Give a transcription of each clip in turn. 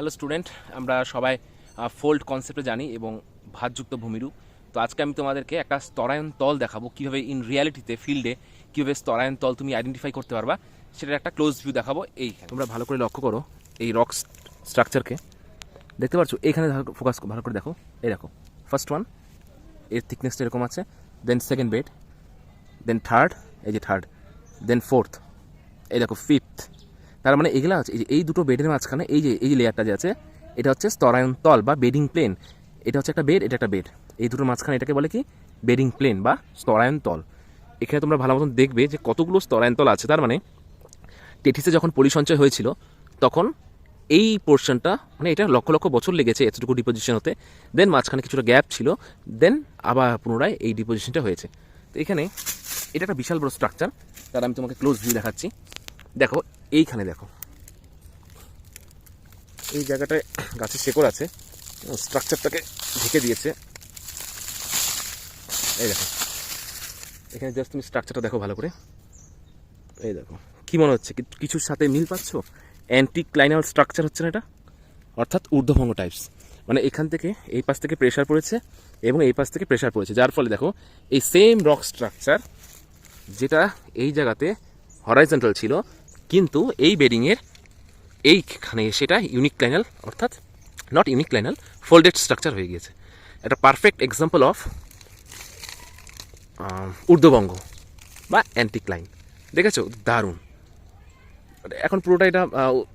Hello student, আমরা সবাই fold কনসেপ্টে জানি এবং ভাতযুক্ত ভূমিরূপ তো আজকে আমি তোমাদেরকে একটা স্তরায়ন তল দেখাবো, কীভাবে ইন রিয়ালিটিতে ফিল্ডে কীভাবে স্তরায়ন তল তুমি আইডেন্টিফাই করতে পারবা, সেটার একটা ক্লোজ ভিউ দেখাবো এই তোমরা ভালো করে লক্ষ্য করো এই রক স্ট্রাকচারকে দেখতে পাচ্ছ এখানে ফোকাস ভালো করে দেখো। এই দেখো ফার্স্ট ওয়ানের থিকনেসটা এরকম আছে then second bed then third এই যে থার্ড দেন ফোর্থ এই দেখো ফিফথ তার মানে এগুলো আছে, এই দুটো বেডের মাঝখানে এই যে, এই লেয়ারটা যে আছে, এটা হচ্ছে স্তরায়ন তল বা বেডিং প্লেন এটা হচ্ছে একটা বেড এটা একটা বেড এই দুটোর মাঝখানে এটাকে বলে কি? বেডিং প্লেন বা স্তরায়ন তল। এখানে তোমরা ভালো মতন দেখবে যে কতগুলো স্তরায়ন তল আছে, তার মানে টেথিসে যখন পলি সঞ্চয় হয়েছিল, তখন এই পোর্শনটা মানে এটা লক্ষ লক্ষ বছর লেগেছে এতটুকু ডিপোজিশন হতে। দেন মাঝখানে কিছুটা গ্যাপ ছিল দেন আবার পুনরায় এই ডিপোজিশনটা হয়েছে। তো এখানে এটা একটা বিশাল বড় স্ট্রাকচার তার আমি তোমাকে ক্লোজ ভিউ দেখাচ্ছি। দেখো, এইখানে দেখো। এই জায়গাটায় গাছের শেকড় আছে স্ট্রাকচারটাকে ঢেকে দিয়েছে। এই দেখো, এখানে জাস্ট তুমি স্ট্রাকচারটা দেখো ভালো করে। এই দেখো, কি মনে হচ্ছে কিছুর সাথে মিল পাচ্ছ? অ্যান্টি ক্লাইনাল স্ট্রাকচার হচ্ছে না এটা? অর্থাৎ ঊর্ধ্বভঙ্গ টাইপস মানে এখান থেকে এই পাশ থেকে প্রেশার পড়েছে, এবং এই পাশ থেকে প্রেশার পড়েছে। যার ফলে দেখো, এই সেম রক স্ট্রাকচার যেটা এই জায়গাতে হরাইজেন্টাল ছিল কিন্তু এই বেডিংয়ের এইখানে সেটা ইউনিক ক্লাইনাল অর্থাৎ not unique clinal folded structure হয়ে গিয়েছে। একটা পারফেক্ট এক্সাম্পল অফ ঊর্ধ্ববঙ্গ বা অ্যান্টিক্লাইন দেখেছ? দারুণ। এখন পুরোটা এটা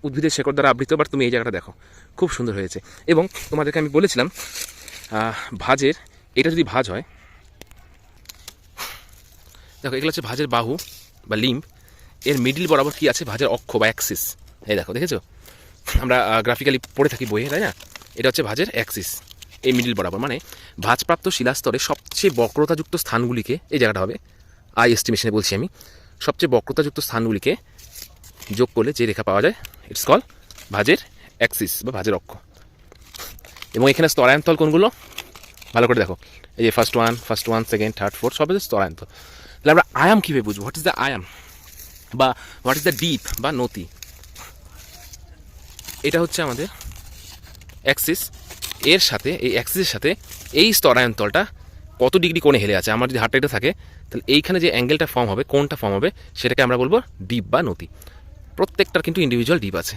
উদ্ভিদের শেকড় দ্বারা আবৃত বাট তুমি এই জায়গাটা দেখো। খুব সুন্দর হয়েছে। এবং তোমাদেরকে আমি বলেছিলাম ভাজের, এটা যদি ভাজ হয়, দেখো, এগুলো হচ্ছে ভাজের বাহু বা লিম্ব। এর মিডিল বরাবর কি আছে? ভাজের অক্ষ বা অ্যাক্সিস এই দেখো, দেখেছ? আমরা গ্রাফিক্যালি পড়ে থাকি বইয়ে, তাই না? এটা হচ্ছে ভাজের অ্যাক্সিস এই মিডিল বরাবর। মানে ভাজপ্রাপ্ত শিলাস্তরে সবচেয়ে বক্রতাযুক্ত স্থানগুলিকে, এই জায়গাটা হবে আই এস্টিমেশনে বলছি আমি, সবচেয়ে বক্রতাযুক্ত স্থানগুলিকে যোগ করলে যে রেখা পাওয়া যায় ইটস কল ভাজের অ্যাক্সিস বা ভাজের অক্ষ। এবং এখানে স্তরায়ন্তল কোনগুলো? ভালো করে দেখো। এই যে first one first one second third fourth সব স্তরায়ন্তল। তাহলে আমরা আয়াম কীভাবে বুঝব? হোয়াট ইজ দ্য আয়াম? বা হোয়াট ইজ দ্য ডিপ বা নতি? এটা হচ্ছে আমাদের অ্যাক্সিস এর সাথে, এই অ্যাক্সিসের সাথে এই স্তরায়ন্তলটা কত ডিগ্রি কোণে হেলে আছে? আমার যদি হাতটা এটা থাকে, তাহলে এইখানে যে অ্যাঙ্গেলটা ফর্ম হবে কোনটা ফর্ম হবে, সেটাকে আমরা বলব ডিপ বা নতি। প্রত্যেকটার কিন্তু ইন্ডিভিজুয়াল ডিপ আছে।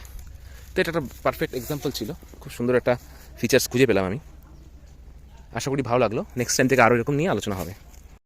তো এটা একটা পারফেক্ট এক্সাম্পল ছিল। খুব সুন্দর একটা ফিচার্স খুঁজে পেলাম আমি। আশা করি ভালো লাগল। নেক্সট টাইম থেকে আরও এরকম নিয়ে আলোচনা হবে।